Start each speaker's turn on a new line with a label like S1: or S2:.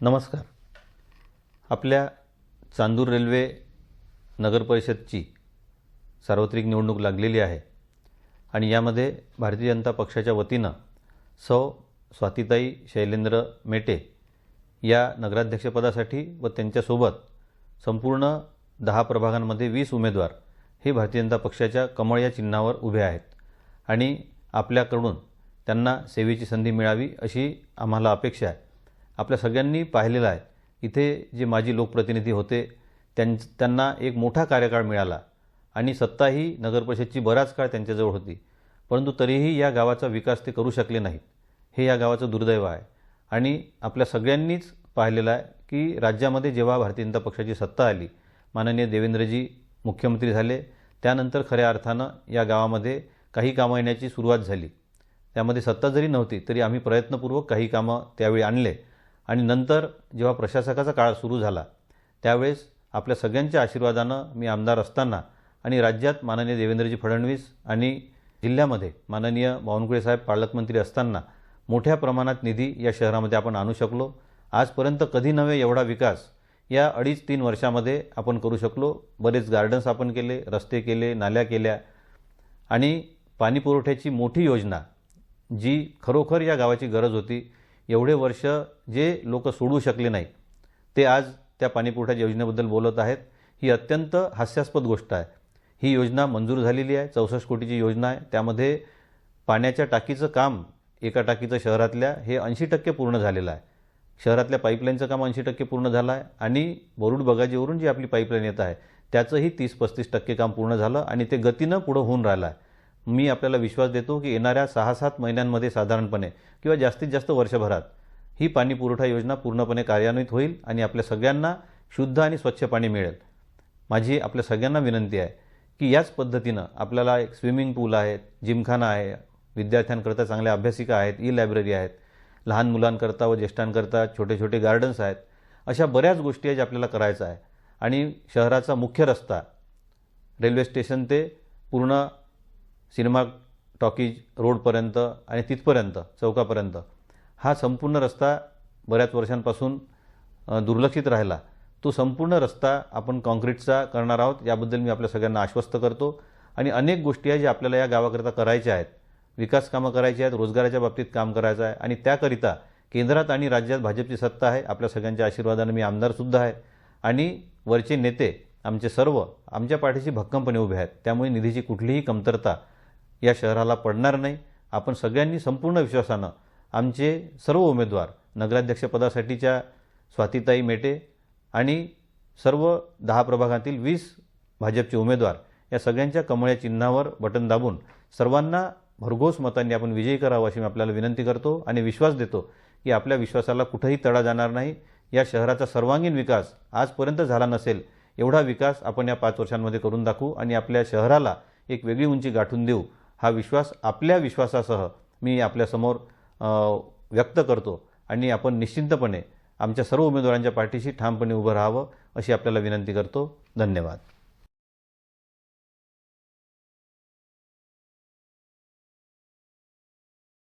S1: नमस्कार. आपल्या चांदूर रेल्वे नगरपरिषदची सार्वत्रिक निवडणूक लागलेली आहे आणि यामध्ये भारतीय जनता पक्षाच्या वतीनं सौ स्वातिताई शैलेंद्र मेटे या नगराध्यक्षपदासाठी व त्यांच्यासोबत संपूर्ण दहा प्रभागांमध्ये वीस उमेदवार हे भारतीय जनता पक्षाच्या कमळ या चिन्हावर उभे आहेत आणि आपल्याकडून त्यांना सेवेची संधी मिळावी अशी आम्हाला अपेक्षा आहे. आपल्या सगळ्यांनी पाहिलेलं आहे. इथे जे माजी लोकप्रतिनिधी होते त्यां त्यांना एक मोठा कार्यकाळ मिळाला आणि सत्ताही नगरपरिषदची बराच काळ त्यांच्याजवळ होती. परंतु तरीही या गावाचा विकास ते करू शकले नाहीत. हे या गावाचं दुर्दैव आहे. आणि आपल्या सगळ्यांनीच पाहिलेलं आहे की राज्यामध्ये जेव्हा भारतीय जनता पक्षाची सत्ता आली माननीय देवेंद्रजी मुख्यमंत्री झाले त्यानंतर खऱ्या अर्थानं या गावामध्ये काही कामं येण्याची सुरुवात झाली. त्यामध्ये सत्ता जरी नव्हती तरी आम्ही प्रयत्नपूर्वक काही कामं त्यावेळी आणले. आणि नंतर जेव्हा प्रशासकाचा काळ सुरू झाला त्यावेळेस आपल्या सगळ्यांच्या आशीर्वादानं मी आमदार असताना आणि राज्यात माननीय देवेंद्रजी फडणवीस आणि जिल्ह्यामध्ये माननीय बावनकुळे साहेब पालकमंत्री असताना मोठ्या प्रमाणात निधी या शहरामध्ये आपण आणू शकलो. आजपर्यंत कधी नव्हे एवढा विकास. या अडीच तीन वर्षामध्ये आपण करू शकलो. बरेच गार्डन्स आपण केले रस्ते केले नाल्या केल्या. आणि पाणी पुरवठ्याची मोठी योजना जी खरोखर या गावाची गरज होती एवढे वर्ष जे लोक सोडू शकले नाही ते आज त्या पाणीपुरवठ्याच्या योजनेबद्दल बोलत आहेत. ही अत्यंत हास्यास्पद गोष्ट आहे. ही योजना मंजूर झालेली आहे. चौसष्ट कोटीची योजना आहे. त्यामध्ये पाण्याच्या टाकीचं काम एका टाकीचं शहरातल्या हे ऐंशी टक्के पूर्ण झालेलं आहे. शहरातल्या पाईपलाईनचं काम ऐंशी टक्के पूर्ण झालं आहे. आणि बोरुड बगाजीवरून जी आपली पाईपलाईन येत आहे त्याचंही तीस पस्तीस टक्के काम पूर्ण झालं आणि ते गतीनं पुढं होऊन राहिलं आहे. मी आपल्याला विश्वास देतो की येणाऱ्या सहा सात महिन्यांमध्ये साधारणपणे किंवा जास्तीत जास्त वर्षभरात ही पाणी पुरवठा योजना पूर्णपणे कार्यान्वित होईल आणि आपल्या सगळ्यांना शुद्ध आणि स्वच्छ पाणी मिळेल. माझी आपल्या सगळ्यांना विनंती आहे की याच पद्धतीनं आपल्याला एक स्विमिंग पूल आहे जिमखाना आहे विद्यार्थ्यांकरता चांगल्या अभ्यासिका आहेत ई लायब्ररी आहेत लहान मुलांकरता व ज्येष्ठांकरता छोटे छोटे गार्डन्स आहेत अशा बऱ्याच गोष्टी आहेत ज्या आपल्याला करायचं आहे. आणि शहराचा मुख्य रस्ता रेल्वे स्टेशन ते पूर्ण सिनेमा टॉकीज रोडपर्यंत आणि तिथपर्यंत चौकापर्यंत. हा संपूर्ण रस्ता बऱ्याच वर्षांपासून दुर्लक्षित राहिला. तो संपूर्ण रस्ता आपण काँक्रीटचा करणार आहोत याबद्दल मी आपल्या सगळ्यांना आश्वस्त करतो. आणि अनेक गोष्टी आहेत ज्या आपल्याला या गावाकरता करायच्या आहेत. विकास कामं करायची आहेत रोजगाराच्या बाबतीत काम करायचं आहे. आणि त्याकरिता केंद्रात आणि राज्यात भाजपची सत्ता आहे आपल्या सगळ्यांच्या आशीर्वादाने मी आमदारसुद्धा आहे. आणि वरचे नेते आमचे सर्व आमच्या पाठीशी भक्कमपणे उभे आहेत. त्यामुळे निधीची कुठलीही कमतरता या शहराला पडणार नाही. आपण सगळ्यांनी संपूर्ण विश्वासानं आमचे सर्व उमेदवार नगराध्यक्षपदासाठीच्या स्वातीताई मेटे आणि सर्व दहा प्रभागातील वीस भाजपचे उमेदवार या सगळ्यांच्या कमळ्या चिन्हावर बटन दाबून सर्वांना भरघोस मतांनी आपण विजयी करावं अशी मी आपल्याला विनंती करतो आणि विश्वास देतो की आपल्या विश्वासाला कुठंही तडा जाणार नाही. या शहराचा सर्वांगीण विकास आजपर्यंत झाला नसेल एवढा विकास आपण या पाच वर्षांमध्ये करून दाखवू आणि आपल्या शहराला एक वेगळी उंची गाठून देऊ हा विश्वास आपल्या विश्वासासह मी आपल्यासमोर व्यक्त करतो आणि आपण निश्चिंतपणे आमच्या सर्व उमेदवारांच्या पाठीशी ठामपणे उभं राहावं अशी आपल्याला विनंती करतो. धन्यवाद.